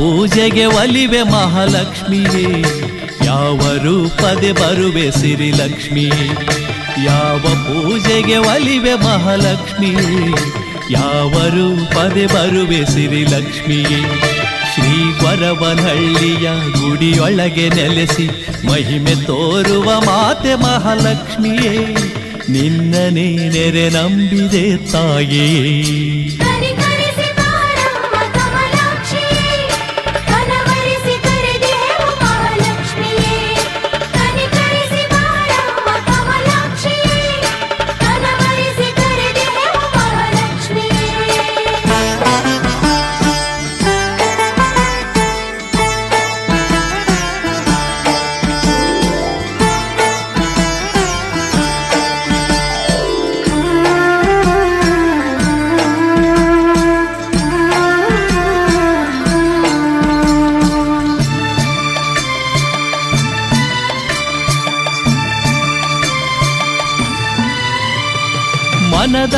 ಪೂಜೆಗೆ ಒಲಿವೆ ಮಹಾಲಕ್ಷ್ಮಿಯೇ, ಯಾವ ರೂಪದೆ ಬರುವೆ ಸಿರಿಲಕ್ಷ್ಮಿ? ಯಾವ ಪೂಜೆಗೆ ಒಲಿವೆ ಮಹಾಲಕ್ಷ್ಮಿ? ಯಾವ ರೂಪದೆ ಬರುವೆ ಸಿರಿಲಕ್ಷ್ಮಿಯೇ ಶ್ರೀ ವರವನಹಳ್ಳಿಯ ಗುಡಿಯೊಳಗೆ ನೆಲೆಸಿ ಮಹಿಮೆ ತೋರುವ ಮಾತೆ ಮಹಾಲಕ್ಷ್ಮಿಯೇ, ನಿನ್ನನೇ ನೆರೆ ನಂಬಿದೆ ತಾಯೇ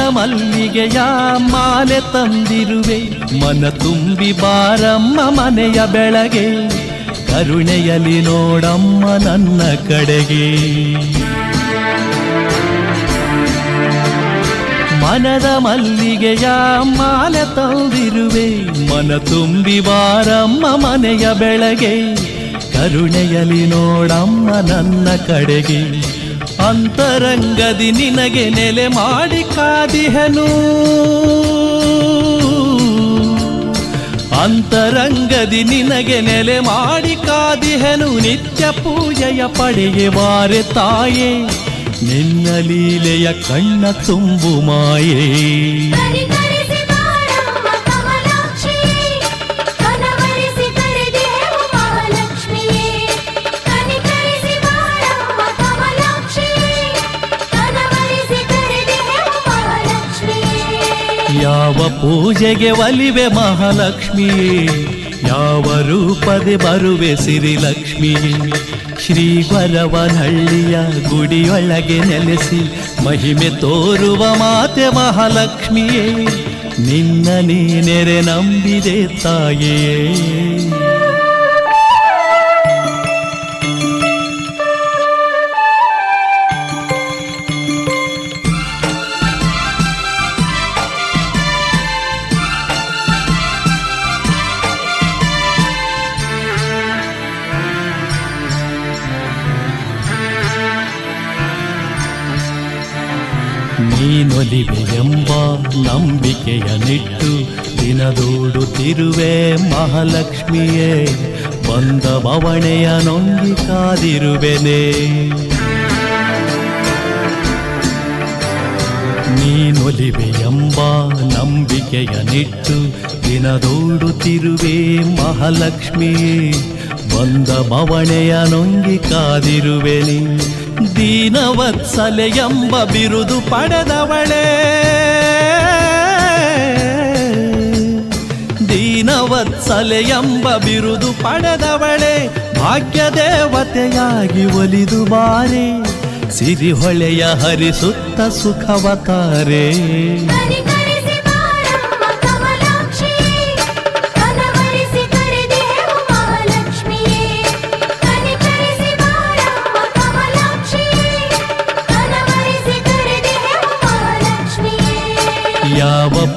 ಮಲ್ಲಿಗೆಯ ಮಾಲೆ ತಂದಿರುವೆ. ಮನ ತುಂಬಿ ಬಾರಮ್ಮ ಮನೆಯ ಬೆಳಗ್ಗೆ ಕರುಣೆಯಲಿ ನೋಡಮ್ಮ ನನ್ನ ಕಡೆಗೆ. ಮನದ ಮಲ್ಲಿಗೆಯ ಮಾಲೆ ತಂದಿರುವೆ. ಮನ ತುಂಬಿ ಬಾರಮ್ಮ ಮನೆಯ ಬೆಳಗ್ಗೆ ಕರುಣೆಯಲಿ ನೋಡಮ್ಮ ನನ್ನ ಕಡೆಗೆ. ಅಂತರಂಗದಿ ನಿನಗೆ ನೆಲೆ ಮಾಡಿ ಕಾದಿಹನು. ಅಂತರಂಗದಿ ನಿನಗೆ ನೆಲೆ ಮಾಡಿ ಕಾದಿಹನು. ನಿತ್ಯ ಪೂಜೆಯ ಪಡೆಗೆ ಬಾರೆ ತಾಯೇ, ನಿನ್ನ ಲೀಲೆಯ ಕಣ್ಣ ತುಂಬು ಮಾಯೇ. ಯಾವ ಪೂಜೆಗೆ ಒಲಿವೆ ಮಹಾಲಕ್ಷ್ಮಿಯೇ ಯಾವ ರೂಪದೆ ಬರುವೆ ಸಿರಿಲಕ್ಷ್ಮಿ ಶ್ರೀ ಗೊರವನಹಳ್ಳಿಯ ಗುಡಿಯೊಳಗೆ ನೆಲೆಸಿ ಮಹಿಮೆ ತೋರುವ ಮಾತೆ ಮಹಾಲಕ್ಷ್ಮಿಯೇ ನಿನ್ನ ನೀನೆರೆ ನಂಬಿದೆ ತಾಯೇ. ನೀನೊಲಿವೆ ಎಂಬ ನಂಬಿಕೆಯ ನಿಟ್ಟು ದಿನದೂಡುತ್ತಿರುವೆ ಮಹಾಲಕ್ಷ್ಮಿಯೇ ಬಂದ ಬವಣೆಯ ನೊಂಗಿ ಕಾದಿರುವೆನೆ ನಂಬಿಕೆಯ ನಿಟ್ಟು ದಿನದೋಡುತ್ತಿರುವೆ ಮಹಾಲಕ್ಷ್ಮಿಯೇ ಬಂದ ಬವಣೆಯ ನೊಂಗಿ ಕಾದಿರುವೆನಿ ದೀನವತ್ಸಲೆ ಎಂಬ ಬಿರುದು ಪಡೆದವಳೆ. ದೀನವತ್ಸಲೆ ಎಂಬ ಬಿರುದು ಪಡೆದವಳೆ. ಭಾಗ್ಯ ದೇವತೆಯಾಗಿ ಒಲಿದು ಬಾರೆ. ಸಿರಿಹೊಳೆಯ ಹರಿಸುತ್ತ ಸುಖವತಾರೆ.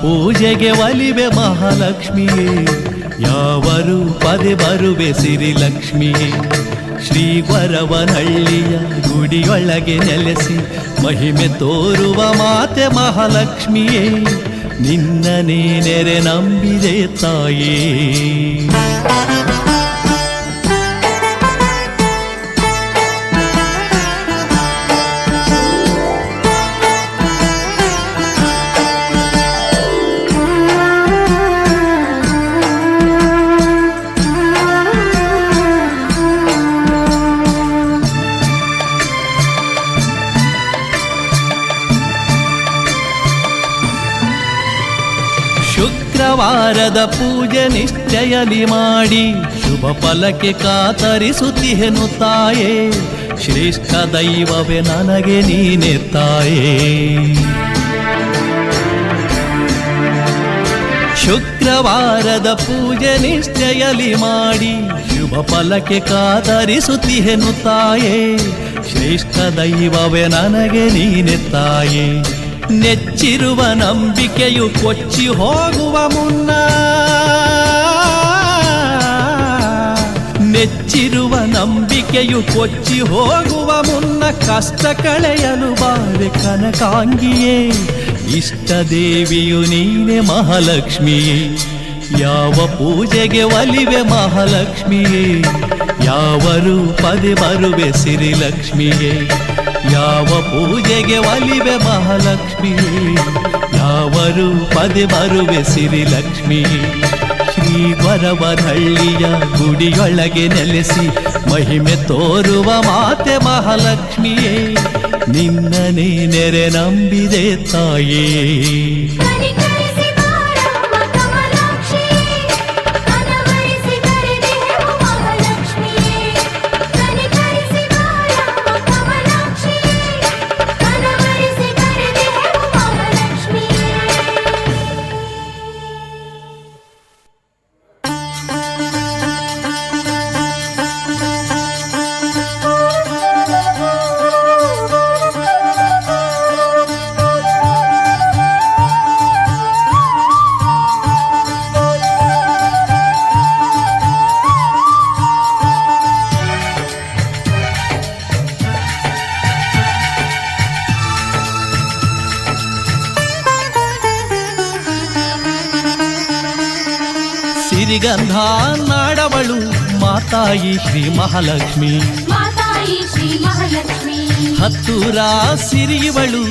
ಪೂಜೆಗೆ ಒಲಿವೆ ಮಹಾಲಕ್ಷ್ಮಿಯೇ, ಯಾವರು ಪದೆ ಬರುವೆ ಸಿರಿಲಕ್ಷ್ಮಿಯೇ ಶ್ರೀ ವರವನಹಳ್ಳಿಯ ಗುಡಿಯೊಳಗೆ ನೆಲೆಸಿ ಮಹಿಮೆ ತೋರುವ ಮಾತೆ ಮಹಾಲಕ್ಷ್ಮಿಯೇ ನಿನ್ನ ನೀನೆರೆ ನಂಬಿದೆ ತಾಯೇ. ಶುಕ್ರವಾರದ ಪೂಜೆ ನಿಶ್ಚಯಲಿ ಮಾಡಿ ಶುಭ ಫಲಕ್ಕೆ ಕಾತರಿಸುತ್ತಿಹೆನು ತಾಯೇ. ಶ್ರೇಷ್ಠ ದೈವವೇ ನನಗೆ ನೀನೆ ತಾಯೇ. ಶುಕ್ರವಾರದ ಪೂಜೆ ನಿಶ್ಚಯಲಿ ಮಾಡಿ ಶುಭ ಫಲಕ್ಕೆ ಕಾತರಿಸುತ್ತಿಹೆನು ತಾಯೇ. ಶ್ರೇಷ್ಠ ದೈವವೇ ನನಗೆ ನೀನೆ ತಾಯೇ. ನೆಚ್ಚಿರುವ ನಂಬಿಕೆಯು ಕೊಚ್ಚಿ ಹೋಗುವ ಮುನ್ನ ನೆಚ್ಚಿರುವ ನಂಬಿಕೆಯು ಕೊಚ್ಚಿ ಹೋಗುವ ಮುನ್ನ ಕಷ್ಟ ಕಳೆಯಲು ಬಾರೆ ಕನಕಾಂಗಿಯೇ, ಇಷ್ಟ ದೇವಿಯು ನೀನೆ ಮಹಾಲಕ್ಷ್ಮಿಯೇ, ಯಾವ ಪೂಜೆಗೆ ಒಲಿವೆ ಮಹಾಲಕ್ಷ್ಮಿಯೇ, ಯಾವ ರೂಪದೆ ಬರುವೆ ಸಿರಿಲಕ್ಷ್ಮಿಯೇ. ಯಾವ ಪೂಜೆಗೆ ಒಲಿವೆ ಮಹಾಲಕ್ಷ್ಮಿ? ಯಾವ ರೂಪದೆ ಬರುವೆ ಸಿರಿಲಕ್ಷ್ಮಿ ಶ್ರೀ ವರವರಹಳ್ಳಿಯ ಗುಡಿಯೊಳಗೆ ನೆಲೆಸಿ ಮಹಿಮೆ ತೋರುವ ಮಾತೆ ಮಹಾಲಕ್ಷ್ಮಿಯೇ ನಿನ್ನನೇ ನೆರೆ ನಂಬಿದೆ ತಾಯೇ. ಸಿರಿಗಂಧ ನಾಡವಳು ಮಾತಾಯಿ ಶ್ರೀ ಮಹಾಲಕ್ಷ್ಮಿ ಮಾತಾಯಿ ಶ್ರೀ ಮಹಾಲಕ್ಷ್ಮಿ ಹತ್ತೂರ ಸಿರಿಯವಳು